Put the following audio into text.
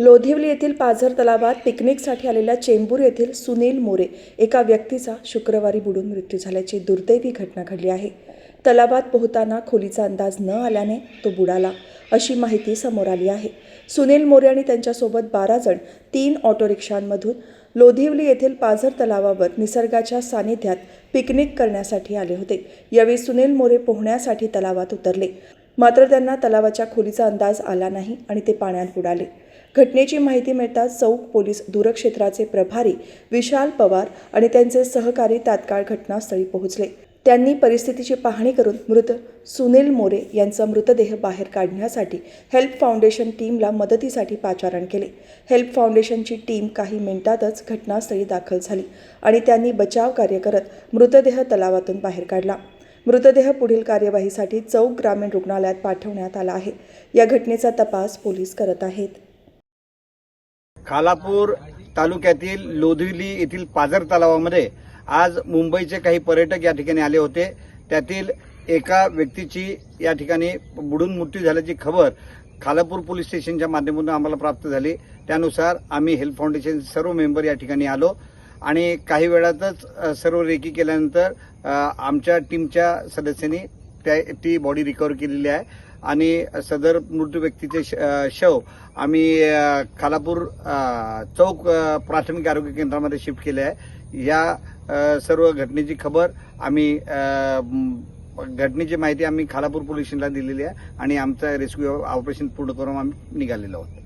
लोधिवली येथील पाझर तलावात पिकनिकसाठी आलेल्या चेंबूर येथील सुनील मोरे एका व्यक्तीचा शुक्रवारी बुडून मृत्यू झाल्याची दुर्दैवी घटना घडली आहे. तलावात पोहताना खोलीचा अंदाज न आल्याने तो बुडाला अशी माहिती समोर आली आहे. सुनील मोरे आणि त्यांच्यासोबत बारा जण तीन ऑटो रिक्षांमधून लोधिवली येथील पाझर तलावावर निसर्गाच्या सानिध्यात पिकनिक करण्यासाठी आले होते. यावेळी सुनील मोरे पोहण्यासाठी तलावात उतरले. मात्र त्यांना तलावाच्या खोलीचा अंदाज आला नाही आणि ते पाण्यात बुडाले. घटनेची माहिती मिळताच चौक पोलीस दूरक्षेत्राचे प्रभारी विशाल पवार आणि त्यांचे सहकारी तात्काळ घटनास्थळी पोहोचले. त्यांनी परिस्थितीची पाहणी करून मृत सुनील मोरे यांचा मृतदेह बाहेर काढण्यासाठी हेल्प फाउंडेशन टीमला मदतीसाठी पाचारण केले. हेल्प फाउंडेशनची टीम काही मिनिटातच घटनास्थळी दाखल झाली आणि त्यांनी बचाव कार्य करत मृतदेह तलावातून बाहेर काढला. मृतदेह पुढील कार्यवाहीसाठी चौक ग्रामीण रुग्णालयात पाठवण्यात आला आहे. या घटनेचा तपास पोलीस करत आहेत. खालापूर तालुक्यातील लोधिवली येथील पाझर तलावामध्ये आज मुंबईचे काही पर्यटक या ठिकाणी आले होते. त्यातील एका व्यक्तीची या ठिकाणी बुडून मृत्यू झाल्याची खबर खालापूर पोलीस स्टेशनच्या माध्यमातून आम्हाला प्राप्त झाली. त्यानुसार आम्ही हेल्प फाउंडेशनचे सर्व मेंबर या ठिकाणी आलो. आणि काही वेळातच सर्व रेकी केल्यानंतर आमच्या टीमच्या सदस्यांनी त्या ती बॉडी रिकवर केलेली आहे. आणि सदर मृत व्यक्तीचे श- शव आम्ही खालापूर चौक प्राथमिक आरोग्य केंद्रामध्ये शिफ्ट केले आहे. या सर्व घटनेची खबर आम्ही घटनेची माहिती आम्ही खालापूर पोलीस स्टेशनला दिलेली आहे आणि आमचं रेस्क्यू ऑपरेशन पूर्ण करून आम्ही निघालेलो आहोत.